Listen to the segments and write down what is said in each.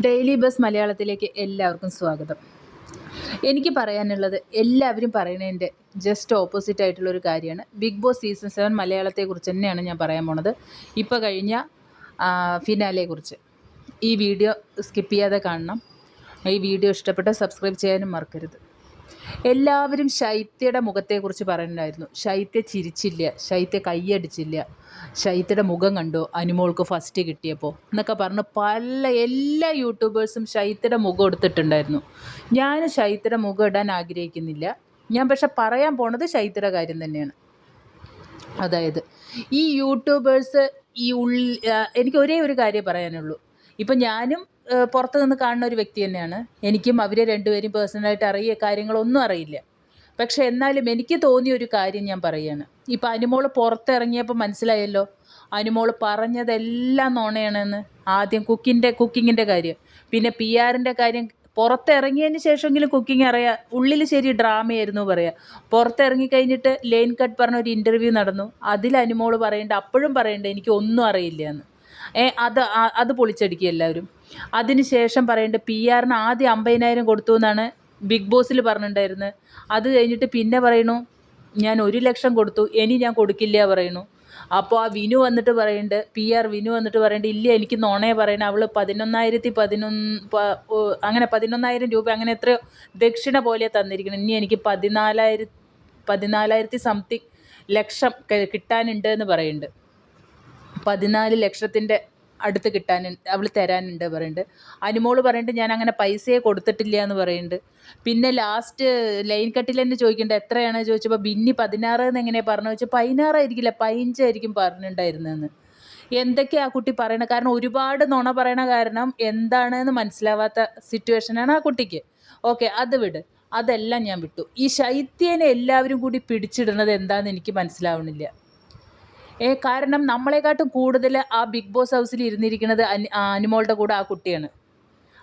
Daily bus മലയാളത്തിലേക്ക് എല്ലാവർക്കും സ്വാഗതം. എനിക്ക് പറയാനുള്ളത് എല്ലാവരും പറയുന്നതിന്റെ ജസ്റ്റ് ഓപ്പോസിറ്റ് ആയിട്ടുള്ള ഒരു കാര്യമാണ്. ബിഗ് ബോസ് സീസൺ സെവൻ മലയാളത്തെക്കുറിച്ച് തന്നെയാണ് ഞാൻ പറയാൻ പോണത്. ഇപ്പോൾ കഴിഞ്ഞ ഫിനാലെക്കുറിച്ച് ഈ വീഡിയോ സ്കിപ്പ് ചെയ്യാതെ കാണണം. ഈ വീഡിയോ ഇഷ്ടപ്പെട്ട സബ്സ്ക്രൈബ് ചെയ്യാനും മറക്കരുത്. എല്ലാവരും ശൈത്യയുടെ മുഖത്തെക്കുറിച്ച് പറയുന്നുണ്ടായിരുന്നു. ശൈത്യ ചിരിച്ചില്ല ശൈത്യ കൈയടിച്ചില്ല. ശൈത്യയുടെ മുഖം കണ്ടു അനുമോൾക്ക് ഫസ്റ്റ് കിട്ടിയപ്പോൾ എന്നൊക്കെ പറഞ്ഞ് പല എല്ലാ യൂട്യൂബേഴ്സും ശൈത്യയുടെ മുഖം എടുത്തിട്ടുണ്ടായിരുന്നു. ഞാൻ ശൈത്യയുടെ മുഖം ഇടാൻ ആഗ്രഹിക്കുന്നില്ല. ഞാൻ പക്ഷെ പറയാൻ പോണത് ശൈത്യയുടെ കാര്യം തന്നെയാണ്. അതായത് ഈ യൂട്യൂബേഴ്സ് ഈ ഉള്ളി എനിക്ക് ഒരേ ഒരു കാര്യം പറയാനുള്ളൂ. ഇപ്പം ഞാനും പുറത്ത് നിന്ന് കാണുന്ന ഒരു വ്യക്തി തന്നെയാണ്. എനിക്കും അവരെ രണ്ടുപേരും പേഴ്സണലായിട്ട് അറിയ കാര്യങ്ങളൊന്നും അറിയില്ല. പക്ഷെ എന്നാലും എനിക്ക് തോന്നിയ ഒരു കാര്യം ഞാൻ പറയുകയാണ് ഇപ്പം അനുമോൾ പുറത്തിറങ്ങിയപ്പോൾ മനസ്സിലായല്ലോ അനുമോൾ പറഞ്ഞതെല്ലാം നോണയാണെന്ന്. ആദ്യം കുക്കിന്റെ കുക്കിങ്ങിന്റെ കാര്യം. പിന്നെ പി ആറിന്റെ കാര്യം. പുറത്തിറങ്ങിയതിന് ശേഷമെങ്കിലും കുക്കിംഗ് അറിയാം. ഉള്ളിൽ ശരി ഡ്രാമയായിരുന്നു പറയാം. പുറത്തിറങ്ങി കഴിഞ്ഞിട്ട് ലെയിൻ കട്ട് പറഞ്ഞ ഒരു ഇന്റർവ്യൂ നടന്നു. അതിൽ അനുമോൾ പറയേണ്ട അപ്പോഴും പറയണ്ട എനിക്ക് ഒന്നും അറിയില്ല എന്ന്. ഏ അത് അത് പൊളിച്ചടിക്കുക എല്ലാവരും. അതിന് ശേഷം പറയേണ്ട പി ആറിന് ആദ്യം അമ്പതിനായിരം കൊടുത്തു എന്നാണ് ബിഗ് ബോസിൽ പറഞ്ഞിട്ടുണ്ടായിരുന്നത് അത് കഴിഞ്ഞിട്ട് പിന്നെ പറയണു ഞാൻ ഒരു ലക്ഷം കൊടുത്തു ഇനി ഞാൻ കൊടുക്കില്ല പറയണു. അപ്പോൾ ആ വിനു വന്നിട്ട് പറയുന്നുണ്ട് പി ആർ വിനു വന്നിട്ട് പറയുന്നുണ്ട് ഇല്ല എനിക്ക് നോണേ പറയണ അവൾ പതിനൊന്നായിരത്തി പതിനൊന്ന് അങ്ങനെ പതിനൊന്നായിരം രൂപ അങ്ങനെ എത്രയോ ദക്ഷിണ പോലെ തന്നിരിക്കണം. ഇനി എനിക്ക് പതിനാലായിര പതിനാലായിരത്തി സംതിങ് ലക്ഷം കിട്ടാനുണ്ട് എന്ന് പറയുന്നുണ്ട് പതിനാല് ലക്ഷത്തിന്റെ അടുത്ത് കിട്ടാൻ അവൾ തരാനുണ്ട് പറയുന്നുണ്ട് അനുമോൾ പറയുന്നുണ്ട് ഞാൻ അങ്ങനെ പൈസയെ കൊടുത്തിട്ടില്ല എന്ന് പറയുന്നുണ്ട്. പിന്നെ ലാസ്റ്റ് ലൈൻ കട്ടിൽ തന്നെ ചോദിക്കേണ്ടത് എത്രയാണ് ചോദിച്ചപ്പോൾ ബിന്നി പതിനാറ് എന്ന് എങ്ങനെയാണ് പറഞ്ഞു വെച്ചാൽ പതിനാറായിരിക്കില്ല പതിനഞ്ചായിരിക്കും പറഞ്ഞിട്ടുണ്ടായിരുന്നെന്ന്. എന്തൊക്കെയാ ആ കുട്ടി പറയണത്? കാരണം ഒരുപാട് നുണ പറയണ കാരണം എന്താണെന്ന് മനസ്സിലാവാത്ത സിറ്റുവേഷനാണ് ആ കുട്ടിക്ക്. ഓക്കെ അത് വിട്. അതെല്ലാം ഞാൻ വിട്ടു. ഈ ശൈത്യനെ എല്ലാവരും കൂടി പിടിച്ചിടുന്നത് എന്താണെന്ന് എനിക്ക് മനസ്സിലാവണില്ല. കാരണം നമ്മളെക്കാട്ടും കൂടുതൽ ആ ബിഗ് ബോസ് ഹൗസിൽ ഇരുന്നിരിക്കുന്നത് അനി അനിമോളുടെ കൂടെ ആ കുട്ടിയാണ്.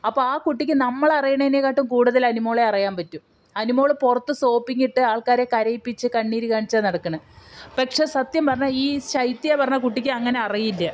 അപ്പോൾ ആ കുട്ടിക്ക് നമ്മൾ അറിയണതിനെക്കാട്ടും കൂടുതൽ അനിമോളെ അറിയാൻ പറ്റും. അനിമോൾ പുറത്ത് സോപ്പിംഗ് ഇട്ട് ആൾക്കാരെ കരയിപ്പിച്ച് കണ്ണീര് കാണിച്ചാൽ നടക്കണേ. പക്ഷെ സത്യം പറഞ്ഞാൽ ഈ ശൈത്യ പറഞ്ഞ കുട്ടിക്ക് അങ്ങനെ അറിയില്ല.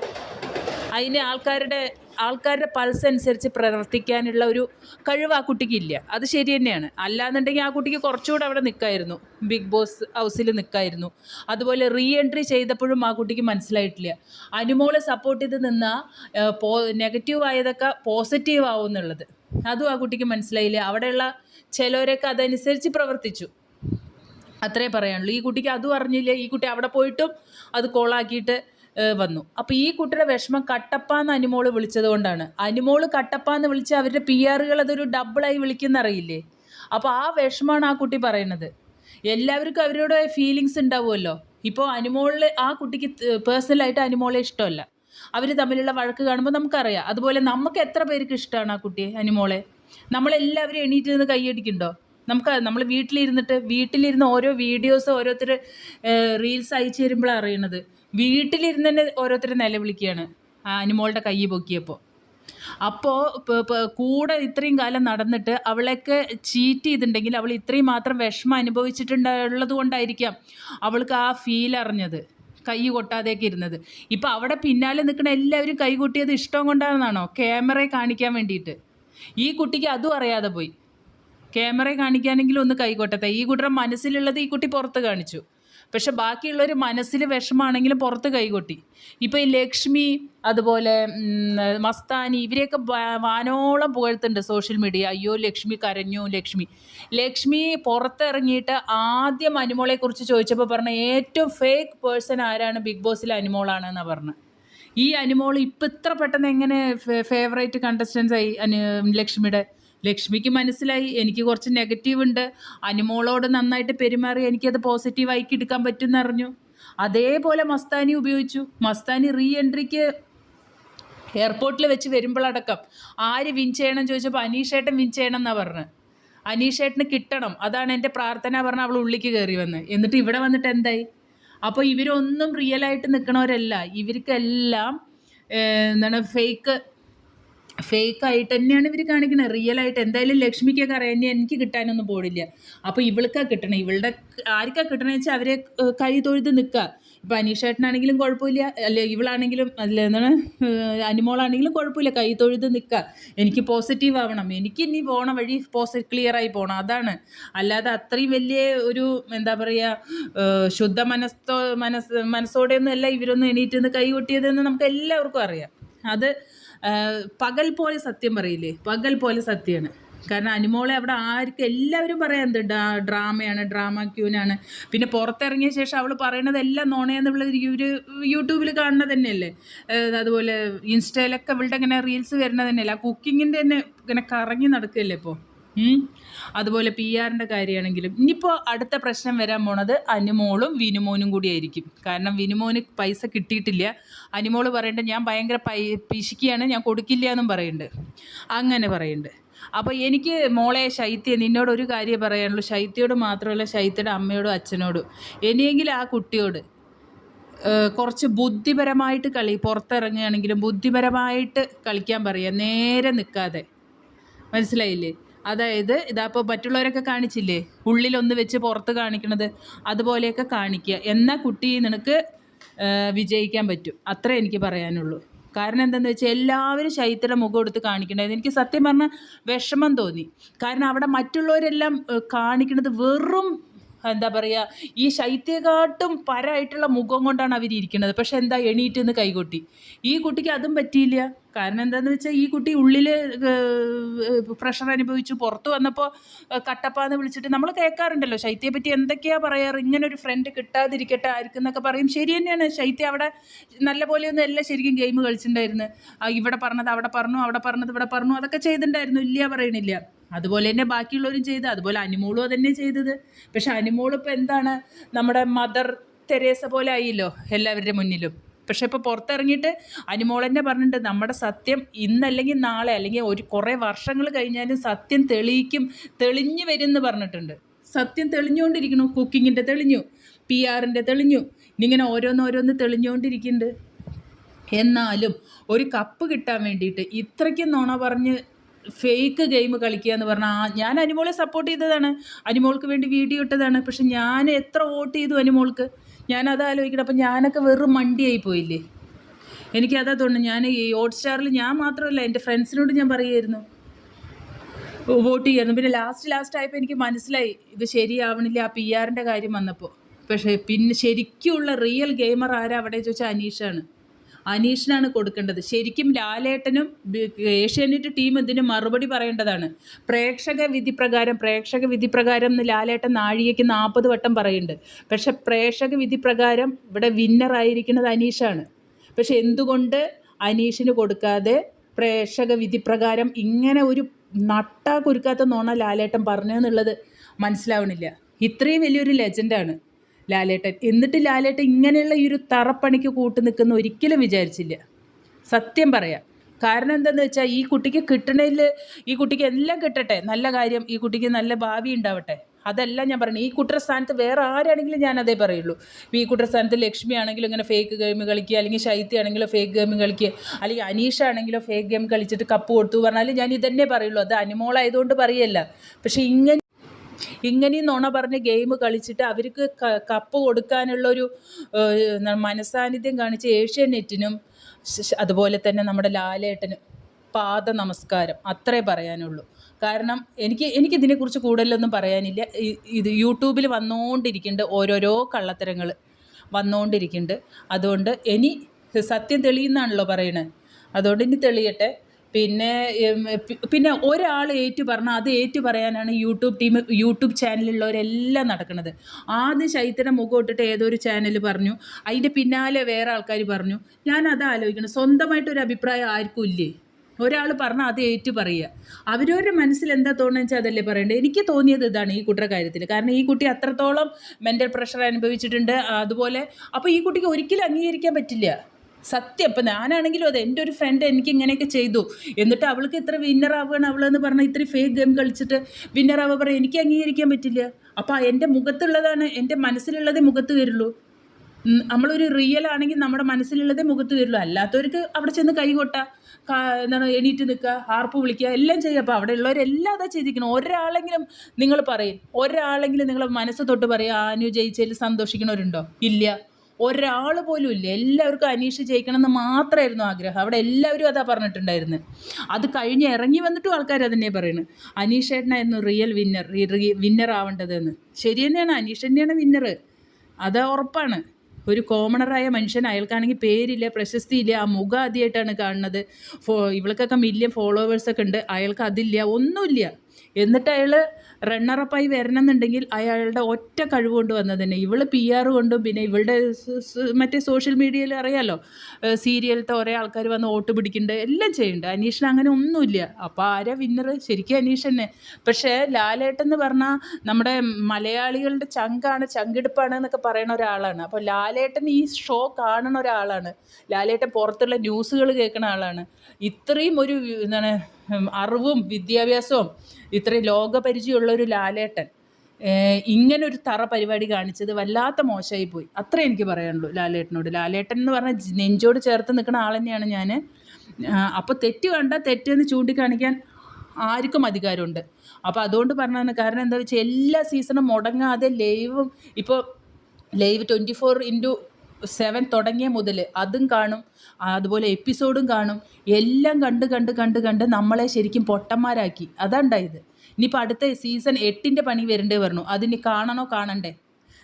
അതിന് ആൾക്കാരുടെ ആൾക്കാരുടെ പൾസ് അനുസരിച്ച് പ്രവർത്തിക്കാനുള്ള ഒരു കഴിവ് ആ കുട്ടിക്കില്ല അത് ശരി തന്നെയാണ്. അല്ലാന്നുണ്ടെങ്കിൽ ആ കുട്ടിക്ക് കുറച്ചുകൂടെ അവിടെ നിൽക്കായിരുന്നു ബിഗ് ബോസ് ഹൗസിൽ നിൽക്കായിരുന്നു അതുപോലെ റീ എൻട്രി ചെയ്തപ്പോഴും ആ കുട്ടിക്ക് മനസ്സിലായിട്ടില്ല. അനുമോളെ സപ്പോർട്ട് ചെയ്ത് നിന്നാൽ പോ നെഗറ്റീവ് ആയതൊക്കെ പോസിറ്റീവ് ആവും എന്നുള്ളത്. അതും ആ കുട്ടിക്ക് മനസ്സിലായില്ല. അവിടെയുള്ള ചിലവരൊക്കെ അതനുസരിച്ച് പ്രവർത്തിച്ചു. അത്രേ പറയാനുള്ളൂ. ഈ കുട്ടിക്ക് അതും അറിഞ്ഞില്ല. ഈ കുട്ടി അവിടെ പോയിട്ടും അത് കോളാക്കിയിട്ട് വന്നു. അപ്പോൾ ഈ കുട്ടിയുടെ വിഷമം കട്ടപ്പ എന്ന് അനുമോൾ വിളിച്ചത് കൊണ്ടാണ്. അനുമോൾ കട്ടപ്പ എന്ന് വിളിച്ച് അവരുടെ പി ആറുകൾ അതൊരു ഡബിളായി വിളിക്കുന്നറിയില്ലേ? അപ്പോൾ ആ വിഷമമാണ് ആ കുട്ടി പറയുന്നത്. എല്ലാവർക്കും അവരുടെ ഫീലിങ്സ് ഉണ്ടാവുമല്ലോ. ഇപ്പോൾ അനുമോളിൽ ആ കുട്ടിക്ക് പേഴ്സണലായിട്ട് അനുമോളെ ഇഷ്ടമല്ല. അവർ തമ്മിലുള്ള വഴക്ക് കാണുമ്പോൾ നമുക്കറിയാം. അതുപോലെ നമുക്ക് എത്ര പേർക്ക് ഇഷ്ടമാണ് ആ കുട്ടിയെ അനുമോളെ? നമ്മളെല്ലാവരും എണീറ്റ് നിന്ന് കൈയടിക്കുന്നുണ്ടോ നമുക്ക് നമ്മൾ വീട്ടിലിരുന്നിട്ട് വീട്ടിലിരുന്ന് ഓരോ വീഡിയോസ് ഓരോരുത്തർ റീൽസ് അയച്ചു തരുമ്പോഴാണ് അറിയണത്. വീട്ടിലിരുന്ന് തന്നെ ഓരോരുത്തർ നിലവിളിക്കുകയാണ്. ആ അനുമോളുടെ കൈ പൊക്കിയപ്പോൾ അപ്പോൾ കൂടെ ഇത്രയും കാലം നടന്നിട്ട് അവളൊക്കെ ചീറ്റ് ചെയ്തിട്ടുണ്ടെങ്കിൽ അവൾ ഇത്രയും മാത്രം വിഷമം അനുഭവിച്ചിട്ടുണ്ടുള്ളത് കൊണ്ടായിരിക്കാം അവൾക്ക് ആ ഫീൽ അറിഞ്ഞത്. കൈ കൊട്ടാതെയൊക്കെ ഇരുന്നത്. ഇപ്പം അവിടെ പിന്നാലെ നിൽക്കുന്ന എല്ലാവരും കൈ കൊട്ടിയത് ഇഷ്ടം കൊണ്ടാണെന്നാണോ? ക്യാമറയെ കാണിക്കാൻ വേണ്ടിയിട്ട്. ഈ കുട്ടിക്ക് അതും അറിയാതെ പോയി. ക്യാമറയെ കാണിക്കാനെങ്കിലും ഒന്ന് കൈ കൊട്ടത്തെ ഈ കുട്ടിയുടെ മനസ്സിലുള്ളത് ഈ കുട്ടി പുറത്ത് കാണിച്ചു. പക്ഷെ ബാക്കിയുള്ളവർ മനസ്സിൽ വിഷമാണെങ്കിലും പുറത്ത് കൈകൊട്ടി. ഇപ്പോൾ ഈ ലക്ഷ്മി അതുപോലെ മസ്താനി ഇവരെയൊക്കെ വാനോളം പുകഴ്ത്തുന്നുണ്ട് സോഷ്യൽ മീഡിയ. അയ്യോ ലക്ഷ്മി കരഞ്ഞു ലക്ഷ്മി. ലക്ഷ്മി പുറത്തിറങ്ങിയിട്ട് ആദ്യം അനുമോളെക്കുറിച്ച് ചോദിച്ചപ്പോൾ പറഞ്ഞ ഏറ്റവും ഫേക്ക് പേഴ്സൺ ആരാണ് ബിഗ് ബോസിലെ അനുമോളാണെന്നാണ് പറഞ്ഞത് ഈ അനുമോൾ ഇപ്പം ഇത്ര പെട്ടെന്ന് എങ്ങനെ ഫേവറേറ്റ് കണ്ടസ്റ്റൻസ് ആയി അനു ലക്ഷ്മിയുടെ ലക്ഷ്മിക്ക് മനസ്സിലായി എനിക്ക് കുറച്ച് നെഗറ്റീവ് ഉണ്ട്. അനുമോളോട് നന്നായിട്ട് പെരുമാറി എനിക്കത് പോസിറ്റീവാക്കി എടുക്കാൻ പറ്റുമെന്ന് അറിഞ്ഞു. അതേപോലെ മസ്താനി ഉപയോഗിച്ചു. മസ്താനി റീ എൻട്രിക്ക് എയർപോർട്ടിൽ വെച്ച് വരുമ്പോഴടക്കം ആര് വിൻ ചെയ്യണം ചോദിച്ചപ്പോൾ അനീഷേട്ടൻ വിൻ ചെയ്യണം എന്നാണ് പറഞ്ഞത് അനീഷേട്ടന് കിട്ടണം. അതാണ് എന്റെ പ്രാർത്ഥന പറഞ്ഞ അവൾ ഉള്ളിക്ക് കയറി വന്ന്. എന്നിട്ട് ഇവിടെ വന്നിട്ട് എന്തായി? അപ്പോൾ ഇവരൊന്നും റിയലായിട്ട് നിൽക്കണവരല്ല ഇവർക്കെല്ലാം എന്താണ് ഫേക്ക് ഫേക്ക് ആയിട്ട് തന്നെയാണ് ഇവർ കാണിക്കുന്നത് റിയൽ ആയിട്ട് എന്തായാലും ലക്ഷ്മിക്കൊക്കെ അറിയാൻ എനിക്ക് കിട്ടാനൊന്നും പോടില്ല അപ്പോൾ ഇവൾക്കാ കിട്ടണേ. ഇവളുടെ ആർക്കാ കിട്ടണമെന്ന് വെച്ചാൽ അവരെ കൈ തൊഴുത് നിൽക്കുക ഇപ്പോൾ അനീഷേട്ടനാണെങ്കിലും കുഴപ്പമില്ല. അല്ലെ ഇവളാണെങ്കിലും അല്ല എന്താണ് അനിമോളാണെങ്കിലും കുഴപ്പമില്ല. കൈ തൊഴുത് നിൽക്കുക എനിക്ക് പോസിറ്റീവ് ആവണം. എനിക്ക് ഇനി പോണ വഴി പോസി ക്ലിയറായി പോകണം അതാണ്. അല്ലാതെ അത്രയും വലിയ ഒരു എന്താ പറയുക ശുദ്ധ മനസ്സോ മനസ്സ് മനസ്സോടെയൊന്നും അല്ല ഇവരൊന്നും എണീറ്റ് നിന്ന് കൈ കൊട്ടിയതെന്ന് നമുക്ക് എല്ലാവർക്കും അറിയാം. അത് പകൽ പോലെ സത്യം പറയില്ലേ? പകൽ പോലെ സത്യമാണ് കാരണം അനുമോളെ അവിടെ ആർക്കും എല്ലാവരും പറയാറുണ്ട് ഡാ ഡ്രാമയാണ് ഡ്രാമ ക്യൂനാണ്. പിന്നെ പുറത്തിറങ്ങിയ ശേഷം അവൾ പറയണത് എല്ലാം നോണയെന്നുള്ള ഒരു യൂട്യൂബിൽ കാണുന്നത് തന്നെയല്ലേ? അതുപോലെ ഇൻസ്റ്റയിലൊക്കെ അവളുടെ ഇങ്ങനെ റീൽസ് വരുന്നത് തന്നെയല്ലേ? ആ കുക്കിങ്ങിന്റെ തന്നെ ഇങ്ങനെ കറങ്ങി നടക്കുകയല്ലേ ഇപ്പോൾ. അതുപോലെ പി ആറിന്റെ കാര്യമാണെങ്കിലും ഇനിയിപ്പോൾ അടുത്ത പ്രശ്നം വരാൻ പോണത് അനുമോളും വിനുമോനും കൂടി ആയിരിക്കും. കാരണം വിനുമോന് പൈസ കിട്ടിയിട്ടില്ല. അനുമോൾ പറയേണ്ടത് ഞാൻ ഭയങ്കര പൈ പിശിക്കുകയാണ് ഞാൻ കൊടുക്കില്ല എന്നും പറയുന്നുണ്ട് അങ്ങനെ പറയുന്നുണ്ട് അപ്പോൾ എനിക്ക് മോളെ ശൈത്യ നിന്നോട് ഒരു കാര്യം പറയാനുള്ളൂ. ശൈത്യയോട് മാത്രമല്ല ശൈത്യയുടെ അമ്മയോടും അച്ഛനോടും. ഇനിയെങ്കിലും ആ കുട്ടിയോട് കുറച്ച് ബുദ്ധിപരമായിട്ട് കളി പുറത്തിറങ്ങുകയാണെങ്കിലും ബുദ്ധിപരമായിട്ട് കളിക്കാൻ പറയുക നേരെ നിൽക്കാതെ മനസ്സിലായില്ലേ? അതായത് ഇതാപ്പോൾ മറ്റുള്ളവരൊക്കെ കാണിച്ചില്ലേ? ഉള്ളിലൊന്ന് വെച്ച് പുറത്ത് കാണിക്കണത്. അതുപോലെയൊക്കെ കാണിക്കുക. എന്നാൽ കുട്ടി നിനക്ക് വിജയിക്കാൻ പറ്റും. അത്രേ എനിക്ക് പറയാനുള്ളൂ. കാരണം എന്താണെന്ന് വെച്ചാൽ എല്ലാവരും ശൈത്യയുടെ മുഖം എടുത്ത് കാണിക്കണ്ടായിരുന്നു. എനിക്ക് സത്യം പറഞ്ഞാൽ വിഷമം തോന്നി. കാരണം അവിടെ മറ്റുള്ളവരെല്ലാം കാണിക്കുന്നത് വെറും എന്താ പറയുക ഈ ശൈത്യകാട്ടും പരായിട്ടുള്ള മുഖം കൊണ്ടാണ് അവരിയ്ക്കുന്നത് പക്ഷെ എന്താ എണീറ്റ് നിന്ന് കൈകൊട്ടി? ഈ കുട്ടിക്ക് അതും പറ്റിയില്ല. കാരണം എന്താണെന്ന് വെച്ചാൽ ഈ കുട്ടി ഉള്ളിൽ പ്രഷർ അനുഭവിച്ചു പുറത്ത് വന്നപ്പോൾ കട്ടപ്പാന്ന് വിളിച്ചിട്ട് നമ്മൾ കേൾക്കാറുണ്ടല്ലോ ശൈത്യയെ പറ്റി എന്തൊക്കെയാ പറയാറ്? ഇങ്ങനെ ഒരു ഫ്രണ്ട് കിട്ടാതിരിക്കട്ടെ ആർക്കും എന്നൊക്കെ പറയും. ശരി തന്നെയാണ്. ശൈത്യ അവിടെ നല്ല പോലെയൊന്നും അല്ല ശരിക്കും ഗെയിം കളിച്ചിട്ടുണ്ടായിരുന്നു ഇവിടെ പറഞ്ഞത് അവിടെ പറഞ്ഞു അവിടെ പറഞ്ഞത് ഇവിടെ പറഞ്ഞു അതൊക്കെ ചെയ്തിട്ടുണ്ടായിരുന്നു ഇല്ല പറയണില്ല. അതുപോലെ തന്നെ ബാക്കിയുള്ളവരും ചെയ്ത് അതുപോലെ അനിമോളും അതന്നെ ചെയ്തത്. പക്ഷെ അനിമോൾ ഇപ്പോൾ എന്താണ്? നമ്മുടെ മദർ തെരേസ പോലെ ആയില്ലോ എല്ലാവരുടെ മുന്നിലും. പക്ഷെ ഇപ്പോൾ പുറത്തിറങ്ങിയിട്ട് അനുമോൾ തന്നെ പറഞ്ഞിട്ടുണ്ട് നമ്മുടെ സത്യം ഇന്നല്ലെങ്കിൽ നാളെ അല്ലെങ്കിൽ ഒരു കുറേ വർഷങ്ങൾ കഴിഞ്ഞാലും സത്യം തെളിയിക്കും തെളിഞ്ഞു വരും എന്ന് പറഞ്ഞിട്ടുണ്ട്. സത്യം തെളിഞ്ഞുകൊണ്ടിരിക്കണു കുക്കിങ്ങിന്റെ തെളിഞ്ഞു പി ആറിന്റെ തെളിഞ്ഞു. ഇങ്ങനെ ഓരോന്നോരോന്ന് തെളിഞ്ഞുകൊണ്ടിരിക്കുന്നുണ്ട്. എന്നാലും ഒരു കപ്പ് കിട്ടാൻ വേണ്ടിയിട്ട് ഇത്രയ്ക്കും നുണ പറഞ്ഞ് ഫേക്ക് ഗെയിം കളിക്കുക എന്ന് പറഞ്ഞാൽ ഞാൻ അനിമോളെ സപ്പോർട്ട് ചെയ്തതാണ്. അനിമോൾക്ക് വേണ്ടി വീഡിയോ ഇട്ടതാണ്. പക്ഷെ ഞാൻ എത്ര വോട്ട് ചെയ്തു അനിമോൾക്ക്? ഞാനത് ആലോചിക്കണം അപ്പം ഞാനൊക്കെ വെറും മണ്ടിയായി പോയില്ലേ? എനിക്കതാ തോന്നുന്നു ഞാൻ ഈ ഹോട്ട് സ്റ്റാറിൽ ഞാൻ മാത്രമല്ല എന്റെ ഫ്രണ്ട്സിനോട് ഞാൻ പറയുമായിരുന്നു വോട്ട് ചെയ്യായിരുന്നു. പിന്നെ ലാസ്റ്റ് ലാസ്റ്റ് ആയപ്പോൾ എനിക്ക് മനസ്സിലായി ഇത് ശരിയാവണില്ല ആ പി ആറിന്റെ കാര്യം വന്നപ്പോൾ പക്ഷേ പിന്നെ ശരിക്കുള്ള റിയൽ ഗെയിമർ ആരാ അവിടെ ചോദിച്ചാൽ അനീഷാണ്. അനീഷിനാണ് കൊടുക്കേണ്ടത്. ശരിക്കും ലാലേട്ടനും ഏഷ്യാനെറ്റ് ടീം ഇതിന് മറുപടി പറയേണ്ടതാണ്. പ്രേക്ഷക വിധി പ്രകാരം പ്രേക്ഷക വിധി പ്രകാരം എന്ന് ലാലേട്ടൻ നാഴികയ്ക്ക് നാൽപ്പത് വട്ടം പറയുന്നുണ്ട്. പക്ഷെ പ്രേക്ഷക വിധി പ്രകാരം ഇവിടെ വിന്നറായിരിക്കുന്നത് അനീഷാണ്. പക്ഷെ എന്തുകൊണ്ട് അനീഷിന് കൊടുക്കാതെ പ്രേക്ഷക വിധി പ്രകാരം ഇങ്ങനെ ഒരു നട്ട കുരുക്കാത്ത നോണ ലാലേട്ടൻ പറഞ്ഞു എന്നുള്ളത് മനസ്സിലാവണില്ല. ഇത്രയും വലിയൊരു ലെജൻഡാണ് ലാലേട്ടൻ. എന്നിട്ട് ലാലേട്ടൻ ഇങ്ങനെയുള്ള ഈ ഒരു തറപ്പണിക്ക് കൂട്ടു നിൽക്കുന്ന ഒരിക്കലും വിചാരിച്ചില്ല. സത്യം പറയാം. കാരണം എന്താണെന്ന് വെച്ചാൽ ഈ കുട്ടിക്ക് കിട്ടണതിൽ ഈ കുട്ടിക്ക് എല്ലാം കിട്ടട്ടെ. നല്ല കാര്യം ഈ കുട്ടിക്ക് നല്ല ഭാവി ഉണ്ടാവട്ടെ. അതല്ല ഞാൻ പറഞ്ഞു ഈ കുട്ടിയുടെ സ്ഥാനത്ത് വേറെ ആരാണെങ്കിലും ഞാൻ അതേ പറയുള്ളൂ. ഈ കുട്ടിയുടെ സ്ഥാനത്ത് ലക്ഷ്മി ആണെങ്കിലും ഇങ്ങനെ ഫേക്ക് ഗെയിം കളിക്കുക അല്ലെങ്കിൽ ശൈത്യ ആണെങ്കിലും ഫേക്ക് ഗെയിം കളിക്കുക അല്ലെങ്കിൽ അനീഷ ആണെങ്കിലും ഫേക്ക് ഗെയിം കളിച്ചിട്ട് കപ്പ് കൊടുത്തു പറഞ്ഞാൽ ഞാൻ ഇതന്നെ പറയുള്ളൂ. അത് അനുമോളായതുകൊണ്ട് പറയല്ല. പക്ഷേ ഇങ്ങനെ ഇങ്ങനെയും നുണ പറഞ്ഞ് ഗെയിം കളിച്ചിട്ട് അവർക്ക് കപ്പ് കൊടുക്കാനുള്ളൊരു മനസാന്നിധ്യം കാണിച്ച് ഏഷ്യാനെറ്റിനും അതുപോലെ തന്നെ നമ്മുടെ ലാലേട്ടനും പാദ നമസ്കാരം അത്രേ പറയാനുള്ളൂ. കാരണം എനിക്ക് എനിക്കിതിനെക്കുറിച്ച് കൂടുതലൊന്നും പറയാനില്ല. ഇത് യൂട്യൂബിൽ വന്നുകൊണ്ടിരിക്കുന്നുണ്ട് ഓരോരോ കള്ളത്തരങ്ങൾ വന്നുകൊണ്ടിരിക്കുന്നുണ്ട് അതുകൊണ്ട് ഇനി സത്യം തെളിയുന്നാണല്ലോ പറയണത് അതുകൊണ്ട് ഇനി തെളിയട്ടെ. പിന്നെ പിന്നെ ഒരാൾ ഏറ്റു പറഞ്ഞാൽ അത് ഏറ്റു പറയാനാണ് യൂട്യൂബ് ടീം യൂട്യൂബ് ചാനലിലുള്ളവരെല്ലാം നടക്കുന്നത് ആദ്യം ശൈത്യനെ മുഖം ഇട്ടിട്ട് ഏതൊരു ചാനൽ പറഞ്ഞു അതിന്റെ പിന്നാലെ വേറെ ആൾക്കാർ പറഞ്ഞു. ഞാൻ അത് ആലോചിക്കണം സ്വന്തമായിട്ടൊരു അഭിപ്രായം ആർക്കും ഇല്ലേ? ഒരാൾ പറഞ്ഞാൽ അത് ഏറ്റു പറയുക അവരവരുടെ മനസ്സിൽ എന്താ തോന്നുന്നത് വെച്ചാൽ അതല്ലേ പറയേണ്ടത്? എനിക്ക് തോന്നിയത് ഇതാണ് ഈ കുട്ടിയുടെ കാര്യത്തിൽ. കാരണം ഈ കുട്ടി അത്രത്തോളം മെന്റൽ പ്രഷർ അനുഭവിച്ചിട്ടുണ്ട് അതുപോലെ അപ്പോൾ ഈ കുട്ടിക്ക് ഒരിക്കലും അംഗീകരിക്കാൻ പറ്റില്ല. സത്യം. ഇപ്പം ഞാനാണെങ്കിലും അത് എന്റെ ഒരു ഫ്രണ്ട് എനിക്ക് ഇങ്ങനെയൊക്കെ ചെയ്തു. എന്നിട്ട് അവൾക്ക് ഇത്ര വിന്നർ ആവുകയാണ് അവളെന്ന് പറഞ്ഞാൽ ഇത്ര ഫേക്ക് ഗെയിം കളിച്ചിട്ട് വിന്നർ ആവുക പറയാം എനിക്ക് അംഗീകരിക്കാൻ പറ്റില്ല. അപ്പോൾ എന്റെ മുഖത്തുള്ളതാണ് എന്റെ മനസ്സിലുള്ളതേ മുഖത്ത് വരുള്ളൂ നമ്മളൊരു റിയൽ ആണെങ്കിൽ നമ്മുടെ മനസ്സിലുള്ളതേ മുഖത്ത് വരുള്ളൂ അല്ലാത്തവർക്ക് അവിടെ ചെന്ന് കൈകൊട്ട എന്താണ് എണീറ്റ് നിൽക്കുക ഹാർപ്പ് വിളിക്കുക എല്ലാം ചെയ്യുക അപ്പോൾ അവിടെ ഉള്ളവരെല്ലാം അതാ ചെയ്തിരിക്കണം. ഒരാളെങ്കിലും നിങ്ങൾ പറയും ഒരാളെങ്കിലും നിങ്ങളെ മനസ്സ് തൊട്ട് പറയുക ആനു ജയിച്ചതിൽ സന്തോഷിക്കണവരുണ്ടോ ഇല്ല. ഒരാൾ പോലും ഇല്ല. എല്ലാവർക്കും അനീഷ് ജയിക്കണം എന്ന് മാത്രമായിരുന്നു ആഗ്രഹം. അവിടെ എല്ലാവരും അതാ പറഞ്ഞിട്ടുണ്ടായിരുന്നത് അത് കഴിഞ്ഞ് ഇറങ്ങി വന്നിട്ടും ആൾക്കാർ അതന്നെ പറയുന്നത് അനീഷ് ഏട്ടനായിരുന്നു റിയൽ വിന്നർ വിന്നർ ആവേണ്ടതെന്ന്. ശരി തന്നെയാണ്. അനീഷ് തന്നെയാണ് വിന്നർ അത് ഉറപ്പാണ്. ഒരു കോമണറായ മനുഷ്യൻ അയാൾക്കാണെങ്കിൽ പേരില്ല പ്രശസ്തിയില്ല ആ മുഖം ആദ്യമായിട്ടാണ് കാണുന്നത്. ഫോ ഇവൾക്കൊക്കെ മില്യൺ ഫോളോവേഴ്സൊക്കെ ഉണ്ട്. അയാൾക്ക് അതില്ല ഒന്നുമില്ല. എന്നിട്ട് അയാൾ റണ്ണറപ്പായി വരണം എന്നുണ്ടെങ്കിൽ അയാളുടെ ഒറ്റ കഴിവ് കൊണ്ട് വന്നത് തന്നെ. ഇവൾ പി ആർ കൊണ്ടും പിന്നെ ഇവളുടെ മറ്റേ സോഷ്യൽ മീഡിയയിൽ അറിയാമല്ലോ സീരിയലത്തെ ഒരേ ആൾക്കാർ വന്ന് വോട്ട് പിടിക്കുന്നുണ്ട് എല്ലാം ചെയ്യുന്നുണ്ട് അനീഷിന് അങ്ങനെ ഒന്നുമില്ല. അപ്പോൾ ആരാ വിന്നർ ശരിക്കും അനീഷ് തന്നെ. പക്ഷേ ലാലേട്ടെന്ന് പറഞ്ഞാൽ നമ്മുടെ മലയാളികളുടെ ചങ്കാണ് ചങ്കെടുപ്പാണ് എന്നൊക്കെ പറയുന്ന ഒരാളാണ്. അപ്പോൾ ലാലേട്ടൻ ഈ ഷോ കാണുന്ന ഒരാളാണ്. ലാലേട്ടൻ പുറത്തുള്ള ന്യൂസുകൾ കേൾക്കുന്ന ആളാണ്. ഇത്രയും ഒരു എന്താണ് അറിവും വിദ്യാഭ്യാസവും. ഇത്രയും ലോകപരിചയമുള്ള ഒരു ലാലേട്ടൻ ഇങ്ങനൊരു തറ പരിപാടി കാണിച്ചത് വല്ലാത്ത മോശമായി പോയി. അത്ര എനിക്ക് പറയാനുള്ളൂ ലാലേട്ടനോട്. ലാലേട്ടൻ എന്ന് പറഞ്ഞാൽ നെഞ്ചോട് ചേർത്ത് നിൽക്കുന്ന ആൾ തന്നെയാണ് ഞാൻ അപ്പോൾ തെറ്റ് കണ്ട തെറ്റെന്ന് ചൂണ്ടിക്കാണിക്കാൻ ആർക്കും അധികാരമുണ്ട്. അപ്പോൾ അതുകൊണ്ട് പറഞ്ഞതാണ് കാരണം എന്താ വെച്ചാൽ എല്ലാ സീസണും മുടങ്ങാതെ ലൈവും ഇപ്പോൾ live twenty four into seven തുടങ്ങിയ മുതൽ അതും കാണും അതുപോലെ എപ്പിസോഡും കാണും. എല്ലാം കണ്ട് കണ്ട് കണ്ട് കണ്ട് നമ്മളെ ശരിക്കും പൊട്ടന്മാരാക്കി. അതാണ്ടായത് ഇനിയിപ്പോൾ അടുത്ത സീസൺ എട്ടിന്റെ പണി വരണ്ടേ പറഞ്ഞു. അതിന് കാണണോ കാണണ്ടേ?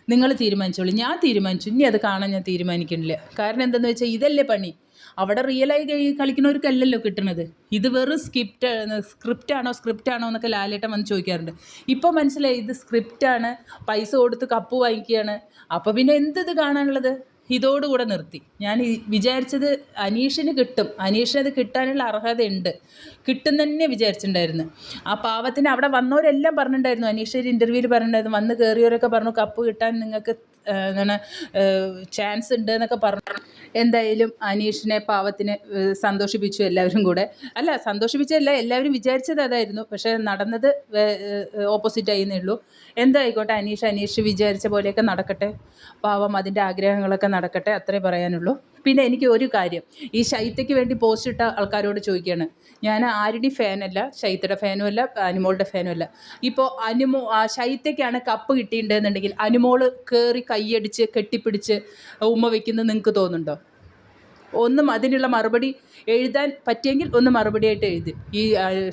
നിങ്ങൾ തീരുമാനിച്ചോളൂ. ഞാൻ തീരുമാനിച്ചു. ഇനി അത് കാണാൻ ഞാൻ തീരുമാനിക്കണില്ല കാരണം എന്തെന്ന് വെച്ചാൽ ഇതല്ലേ പണി. അവിടെ റിയലായി കളിക്കുന്നവർക്കല്ലല്ലോ കിട്ടണത്. ഇത് വെറും സ്ക്രിപ്റ്റ് സ്ക്രിപ്റ്റ് ആണോ സ്ക്രിപ്റ്റ് ആണോ എന്നൊക്കെ ലാലേട്ടൻ വന്ന് ചോദിക്കാറുണ്ട്. ഇപ്പോൾ മനസ്സിലായി ഇത് സ്ക്രിപ്റ്റാണ് പൈസ കൊടുത്ത് കപ്പ് വാങ്ങിക്കുകയാണ്. അപ്പോൾ പിന്നെ എന്ത് ഇത് കാണാനുള്ളത്? ഇതോടുകൂടെ നിർത്തി. ഞാൻ വിചാരിച്ചത് അനീഷിന് കിട്ടും. അനീഷിന് അത് കിട്ടാനുള്ള അർഹതയുണ്ട്. കിട്ടും തന്നെ വിചാരിച്ചിട്ടുണ്ടായിരുന്നു. ആ പാവത്തിന് അവിടെ വന്നവരെല്ലാം പറഞ്ഞിട്ടുണ്ടായിരുന്നു. അനീഷ് ഒരു ഇന്റർവ്യൂവിൽ പറഞ്ഞിട്ടുണ്ടായിരുന്നു. വന്ന് കയറിയവരൊക്കെ പറഞ്ഞു കപ്പ് കിട്ടാൻ നിങ്ങൾക്ക് എന്താണ് ചാൻസ് ഉണ്ട് എന്നൊക്കെ പറഞ്ഞു. എന്തായാലും അനീഷിനെ പാവത്തിന് സന്തോഷിപ്പിച്ചു എല്ലാവരും കൂടെ. അല്ല സന്തോഷിപ്പിച്ചല്ല എല്ലാവരും വിചാരിച്ചത് അതായിരുന്നു. പക്ഷേ നടന്നത് ഓപ്പോസിറ്റ് ആയിരുന്നേ ഉള്ളൂ. എന്തായിക്കോട്ടെ അനീഷ് അനീഷ് വിചാരിച്ച പോലെയൊക്കെ നടക്കട്ടെ. പാവം അതിന്റെ ആഗ്രഹങ്ങളൊക്കെ നടക്കട്ടെ അത്രേ പറയാനുള്ളൂ. പിന്നെ എനിക്ക് ഒരു കാര്യം ഈ ശൈത്യയ്ക്ക് വേണ്ടി പോസ്റ്റ് ഇട്ട ആൾക്കാരോട് ചോദിക്കുകയാണ് ഞാൻ ആരുടെ ഫാനല്ല ശൈത്യയുടെ ഫാനും അല്ല അനുമോളുടെ ഫാനും അല്ല. ഇപ്പോൾ അനുമോ ശൈത്യയ്ക്കാണ് കപ്പ് കിട്ടിയിട്ടുണ്ടെന്നുണ്ടെങ്കിൽ അനുമോൾ കയറി കൈയടിച്ച് കെട്ടിപ്പിടിച്ച് ഉമ്മ വയ്ക്കുന്നത് നിങ്ങൾക്ക് തോന്നുന്നുണ്ടോ? ഒന്നും അതിനുള്ള മറുപടി എഴുതാൻ പറ്റിയെങ്കിൽ ഒന്ന് മറുപടിയായിട്ട് എഴുതി. ഈ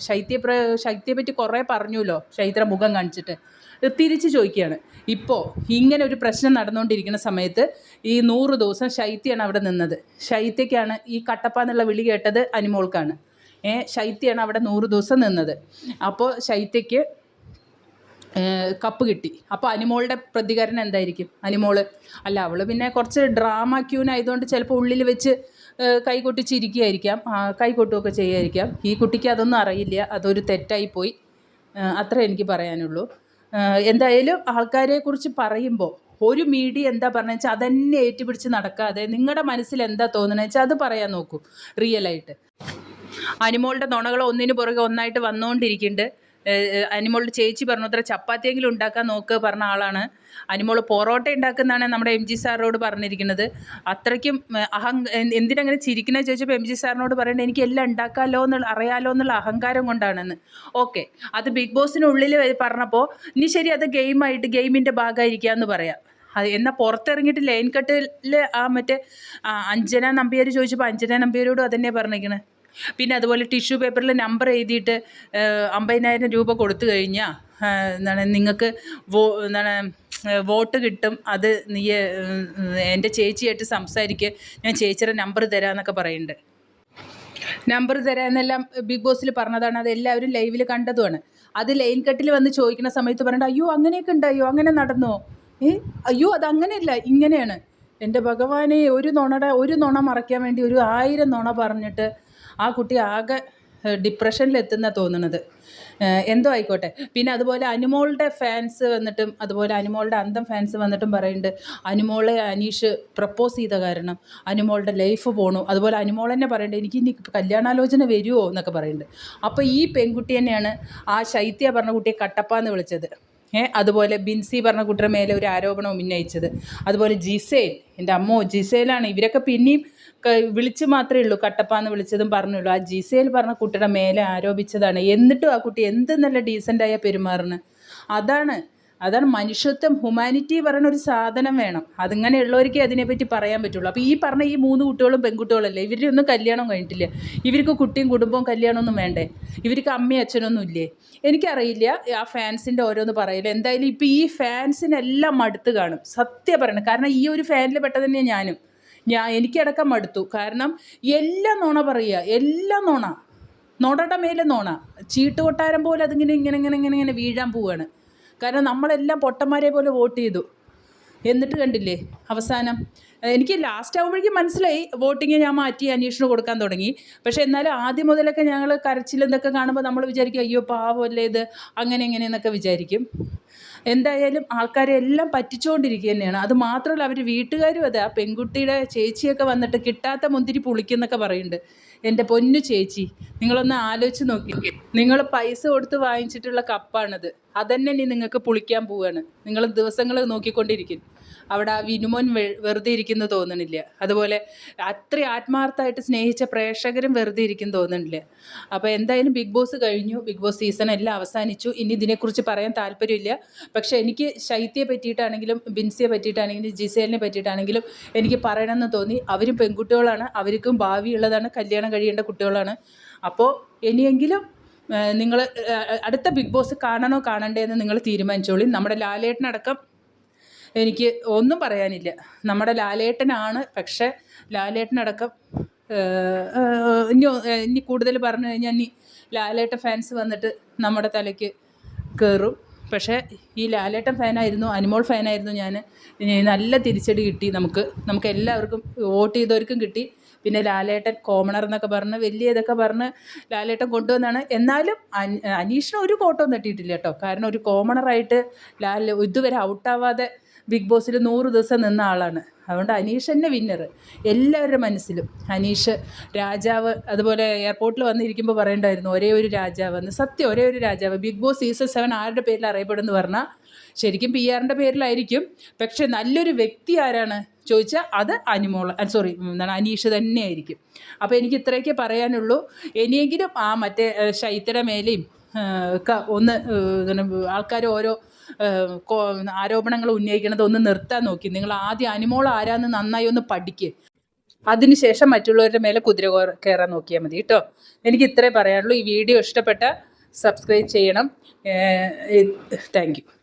ശൈത്യ ശൈത്യയെ പറ്റി കുറേ പറഞ്ഞുല്ലോ ശൈത്ര മുഖം കാണിച്ചിട്ട്. തിരിച്ച് ചോദിക്കുകയാണ്. ഇപ്പോൾ ഇങ്ങനെ ഒരു പ്രശ്നം നടന്നുകൊണ്ടിരിക്കുന്ന സമയത്ത് ഈ നൂറ് ദിവസം ശൈത്യയാണ് അവിടെ നിന്നത്. ശൈത്യക്കാണ് ഈ കട്ടപ്പ എന്നുള്ള വിളി കേട്ടത് അനിമോൾക്കാണ്. ഏ ശൈത്യയാണ് അവിടെ നൂറ് ദിവസം നിന്നത്. അപ്പോൾ ശൈത്യക്ക് കപ്പ് കിട്ടി. അപ്പോൾ അനിമോളുടെ പ്രതികരണം എന്തായിരിക്കും? അനിമോൾ അല്ല അവൾ പിന്നെ കുറച്ച് ഡ്രാമ ക്യൂൻ ആയതുകൊണ്ട് ചിലപ്പോൾ ഉള്ളിൽ വെച്ച് കൈകൊട്ടിച്ചിരിക്കുകയായിരിക്കാം. കൈകൊട്ടി ചിരിക്കുകയായിരിക്കാം ആ, കൈകൊട്ടുകയൊക്കെ ചെയ്യുമായിരിക്കാം ഈ കുട്ടിക്ക് അതൊന്നും അറിയില്ല. അതൊരു തെറ്റായി പോയി. അത്രേ എനിക്ക് പറയാനുള്ളൂ. എന്തായാലും ആൾക്കാരെ കുറിച്ച് പറയുമ്പോൾ ഒരു മീഡിയ എന്താ പറഞ്ഞ വെച്ചാൽ അതന്നെ ഏറ്റുപിടിച്ച് നടക്കാതെ നിങ്ങളുടെ മനസ്സിൽ എന്താ തോന്നുന്നത് വെച്ചാൽ അത് പറയാൻ നോക്കൂ റിയലായിട്ട് അനിമോളുടെ നുണകൾ ഒന്നിനു പുറകെ ഒന്നായിട്ട് വന്നുകൊണ്ടിരിക്കുന്നുണ്ട് അനിമോളുടെ ചേച്ചി പറഞ്ഞു അത്ര ചപ്പാത്തിയെങ്കിലും ഉണ്ടാക്കാൻ നോക്ക് പറഞ്ഞ ആളാണ്. അനിമോൾ പൊറോട്ട ഉണ്ടാക്കുന്നതാണ് നമ്മുടെ എം ജി സാറിനോട് പറഞ്ഞിരിക്കുന്നത്. അത്രയ്ക്കും അഹങ്ക എന്ത് എന്തിനങ്ങനെ ചിരിക്കുന്നത് ചോദിച്ചപ്പോൾ എം ജി സാറിനോട് പറയേണ്ടത് എനിക്ക് എല്ലാം ഉണ്ടാക്കാമല്ലോ എന്നുള്ള അറിയാലോ എന്നുള്ള അഹങ്കാരം കൊണ്ടാണെന്ന്. ഓക്കെ അത് ബിഗ് ബോസിനുള്ളിൽ പറഞ്ഞപ്പോൾ ഇനി ശരി അത് ഗെയിമായിട്ട് ഗെയിമിന്റെ ഭാഗമായിരിക്കുക എന്ന് പറയാം. അത് എന്നാൽ പുറത്തിറങ്ങിയിട്ട് ലൈൻ കട്ടിൽ ആ മറ്റേ അഞ്ജന നമ്പ്യാർ ചോദിച്ചപ്പോൾ അഞ്ജന നമ്പ്യാരോടും അതന്നെ പറഞ്ഞിരിക്കണേ പിന്നെ അതുപോലെ ടിഷ്യൂ പേപ്പറിൽ നമ്പർ എഴുതിയിട്ട് അമ്പതിനായിരം രൂപ കൊടുത്തു കഴിഞ്ഞാൽ എന്താണ് നിങ്ങൾക്ക് വോ എന്താണ് വോട്ട് കിട്ടും. അത് നീ എന്റെ ചേച്ചിയായിട്ട് സംസാരിക്കുക ഞാൻ ചേച്ചിയുടെ നമ്പർ തരാമെന്നൊക്കെ പറയുന്നുണ്ട്. നമ്പർ തരാമെന്നെല്ലാം ബിഗ് ബോസിൽ പറഞ്ഞതാണ്. അത് എല്ലാവരും ലൈവിൽ കണ്ടതുമാണ്. അത് ലൈൻ കട്ടിൽ വന്ന് ചോദിക്കുന്ന സമയത്ത് പറഞ്ഞിട്ട് അയ്യോ അങ്ങനെയൊക്കെ ഉണ്ടായോ അങ്ങനെ നടന്നോ? ഏ അയ്യോ അത് ഇങ്ങനെയാണ്. എന്റെ ഭഗവാനെ ഒരു നുണയുടെ ഒരു നുണ മറയ്ക്കാൻ വേണ്ടി ഒരു ആയിരം നുണ പറഞ്ഞിട്ട് ആ കുട്ടി ആകെ ഡിപ്രഷനിലെത്തുന്ന തോന്നുന്നത് എന്തോ ആയിക്കോട്ടെ. പിന്നെ അതുപോലെ അനുമോളുടെ ഫാൻസ് വന്നിട്ടും അതുപോലെ അനുമോളുടെ അന്തം ഫാൻസ് വന്നിട്ടും പറയുന്നുണ്ട് അനുമോളെ അനീഷ് പ്രപ്പോസ് ചെയ്ത കാരണം അനുമോളുടെ ലൈഫ് പോണു. അതുപോലെ അനുമോൾ തന്നെ പറയുന്നുണ്ട് എനിക്ക് ഇനി കല്യാണാലോചന വരുമോ എന്നൊക്കെ പറയുന്നുണ്ട്. അപ്പോൾ ഈ പെൺകുട്ടി തന്നെയാണ് ആ ശൈത്യ പറഞ്ഞ കുട്ടിയെ കട്ടപ്പ എന്ന് വിളിച്ചത്. ഏഹ് അതുപോലെ ബിൻസി പറഞ്ഞ കുട്ടിയുടെ മേലെ ഒരു ആരോപണം ഉന്നയിച്ചത്. അതുപോലെ ജിസേൽ എന്റെ അമ്മോ ജിസേലാണ്. ഇവരൊക്കെ പിന്നെയും വിളിച്ച് മാത്രമേ ഉള്ളൂ. കട്ടപ്പാന്ന് വിളിച്ചതും പറഞ്ഞുള്ളൂ. ആ ജിസയിൽ പറഞ്ഞ കുട്ടിയുടെ മേലെ ആരോപിച്ചതാണ്. എന്നിട്ടും ആ കുട്ടി എന്ത് നല്ല ഡീസന്റായ പെരുമാറുന്നു. അതാണ് അതാണ് മനുഷ്യത്വം. ഹ്യൂമാനിറ്റി പറയുന്ന ഒരു സാധനം വേണം. അതിങ്ങനെയുള്ളവർക്കേ അതിനെപ്പറ്റി പറയാൻ പറ്റുള്ളൂ. അപ്പോൾ ഈ പറഞ്ഞ ഈ മൂന്ന് കുട്ടികളും പെൺകുട്ടികളല്ലേ? ഇവരുടെ ഒന്നും കല്യാണം കഴിഞ്ഞിട്ടില്ല. ഇവർക്ക് കുട്ടിയും കുടുംബവും കല്യാണമൊന്നും വേണ്ടേ? ഇവർക്ക് അമ്മയും അച്ഛനൊന്നും ഇല്ലേ? എനിക്കറിയില്ല. ആ ഫാൻസിന്റെ ഓരോന്ന് പറയില്ല? എന്തായാലും ഇപ്പോൾ ഈ ഫാൻസിനെല്ലാം മടുത്ത് കാണും. സത്യം പറയണം. കാരണം ഈ ഒരു ഫാനിൽ പെട്ടതന്നെയാണ് ഞാനും. ഞാൻ എനിക്കടക്കം മടുത്തു. കാരണം എല്ലാം നോണ പറയുക എല്ലാം നോണ. നോടയുടെ മേലെ നോണ. ചീട്ട് കൊട്ടാരം പോലെ അതിങ്ങനെ ഇങ്ങനെ ഇങ്ങനെ ഇങ്ങനെ ഇങ്ങനെ വീഴാൻ പോവുകയാണ് കാരണം നമ്മളെല്ലാം പൊട്ടന്മാരെ പോലെ വോട്ട് ചെയ്തു. എന്നിട്ട് കണ്ടില്ലേ അവസാനം? എനിക്ക് ലാസ്റ്റ് ആകുമ്പോഴേക്കും മനസ്സിലായി. വോട്ടിങ് ഞാൻ മാറ്റി അന്വേഷണം കൊടുക്കാൻ തുടങ്ങി. പക്ഷേ എന്നാലും ആദ്യം മുതലൊക്കെ ഞങ്ങൾ കരച്ചിലെന്നൊക്കെ കാണുമ്പോൾ നമ്മൾ വിചാരിക്കും അയ്യോ പാവമല്ലേ ഇത്. അങ്ങനെ എങ്ങനെയെന്നൊക്കെ വിചാരിക്കും. എന്തായാലും ആൾക്കാരെ എല്ലാം പറ്റിച്ചുകൊണ്ടിരിക്കുക തന്നെയാണ്. അത് മാത്രമല്ല അവർ വീട്ടുകാരും അതെ. ആ പെൺകുട്ടിയുടെ ചേച്ചിയൊക്കെ വന്നിട്ട് കിട്ടാത്ത മുന്തിരി പുളിക്കുന്നൊക്കെ പറയുന്നുണ്ട്. എന്റെ പൊന്നു ചേച്ചി നിങ്ങളൊന്ന് ആലോചിച്ച് നോക്കി. നിങ്ങൾ പൈസ കൊടുത്ത് വാങ്ങിച്ചിട്ടുള്ള കപ്പാണിത്. അതന്നെ ഇനി നിങ്ങൾക്ക് പുളിക്കാൻ പോവുകയാണ് നിങ്ങൾ ദിവസങ്ങൾ നോക്കിക്കൊണ്ടിരിക്കും. അവിടെ വിനുമോൻ വെറുതെ ഇരിക്കുന്നു തോന്നണില്ല. അതുപോലെ അത്ര ആത്മാർത്ഥമായിട്ട് സ്നേഹിച്ച പ്രേക്ഷകരും വെറുതെ ഇരിക്കും തോന്നണില്ല. അപ്പോൾ എന്തായാലും ബിഗ് ബോസ് കഴിഞ്ഞു. ബിഗ് ബോസ് സീസൺ എല്ലാം അവസാനിച്ചു. ഇനി ഇതിനെക്കുറിച്ച് പറയാൻ താല്പര്യമില്ല. പക്ഷേ എനിക്ക് ശൈത്യയെ പറ്റിയിട്ടാണെങ്കിലും ബിൻസിയെ പറ്റിയിട്ടാണെങ്കിലും ജിസേലിനെ പറ്റിയിട്ടാണെങ്കിലും എനിക്ക് പറയണമെന്ന് തോന്നി. അവരും പെൺകുട്ടികളാണ്. അവർക്കും ഭാവിയുള്ളതാണ് കല്യാണം കഴിയേണ്ട കുട്ടികളാണ്. അപ്പോൾ ഇനിയെങ്കിലും നിങ്ങൾ അടുത്ത ബിഗ് ബോസ് കാണണോ കാണണ്ടേ എന്ന് നിങ്ങൾ തീരുമാനിച്ചോളി. നമ്മുടെ ലാലേട്ടനടക്കം എനിക്ക് ഒന്നും പറയാനില്ല. നമ്മുടെ ലാലേട്ടനാണ്. പക്ഷേ ലാലേട്ടനടക്കം ഇനി ഇനി കൂടുതൽ പറഞ്ഞു കഴിഞ്ഞാൽ ഇനി ലാലേട്ടൻ ഫാൻസ് വന്നിട്ട് നമ്മുടെ തലയ്ക്ക് കയറും പക്ഷേ ഈ ലാലേട്ടൻ ഫാനായിരുന്നു അനിമോൾ ഫാനായിരുന്നു ഞാൻ. നല്ല തിരിച്ചടി കിട്ടി നമുക്ക്. നമുക്ക് എല്ലാവർക്കും വോട്ട് ചെയ്തവർക്കും കിട്ടി. പിന്നെ ലാലേട്ടൻ കോമണർ എന്നൊക്കെ പറഞ്ഞ് വലിയ ഇതൊക്കെ പറഞ്ഞ് ലാലേട്ടൻ കൊണ്ടുവന്നാണ്. എന്നാലും അനീഷിന് ഒരു കോട്ടവും തട്ടിയിട്ടില്ല കേട്ടോ. കാരണം ഒരു കോമണറായിട്ട് ലാൽ ഇതുവരെ ഔട്ടാവാതെ ബിഗ് ബോസിൽ നൂറ് ദിവസം നിന്ന ആളാണ്. അതുകൊണ്ട് അനീഷ് തന്നെ വിന്നർ എല്ലാവരുടെ മനസ്സിലും. അനീഷ് രാജാവ് അതുപോലെ എയർപോർട്ടിൽ വന്നിരിക്കുമ്പോൾ പറയണ്ടായിരുന്നു ഒരേ ഒരു രാജാവ്. എന്ന്. സത്യം ഒരേ ഒരു രാജാവ്. ബിഗ് ബോസ് സീസൺ സെവൻ ആരുടെ പേരിൽ അറിയപ്പെടുന്നു പറഞ്ഞാൽ ശരിക്കും പി ആറിന്റെ പേരിലായിരിക്കും. പക്ഷെ നല്ലൊരു വ്യക്തി ആരാണ്? ചോദിച്ചാൽ അത് അനിമോൾ സോറി എന്താണ് അനീഷ് തന്നെയായിരിക്കും. അപ്പോൾ എനിക്ക് ഇത്രയൊക്കെ പറയാനുള്ളൂ. ഇനിയെങ്കിലും ആ മറ്റേ ശൈത്യയുടെ മേലെയും ഒന്ന് ആൾക്കാർ ഓരോ ആരോപണങ്ങൾ ഉന്നയിക്കണത് ഒന്ന് നിർത്താൻ നോക്കി. നിങ്ങൾ ആദ്യം അനിമോൾ ആരാന്ന് നന്നായി ഒന്ന് പഠിക്ക്. അതിനുശേഷം മറ്റുള്ളവരുടെ മേലെ കുതിര കയറ- കയറാൻ നോക്കിയാൽ മതി കേട്ടോ. എനിക്ക് ഇത്രേ പറയാനുള്ളൂ. ഈ വീഡിയോ ഇഷ്ടപ്പെട്ട സബ്സ്ക്രൈബ് ചെയ്യണം. താങ്ക്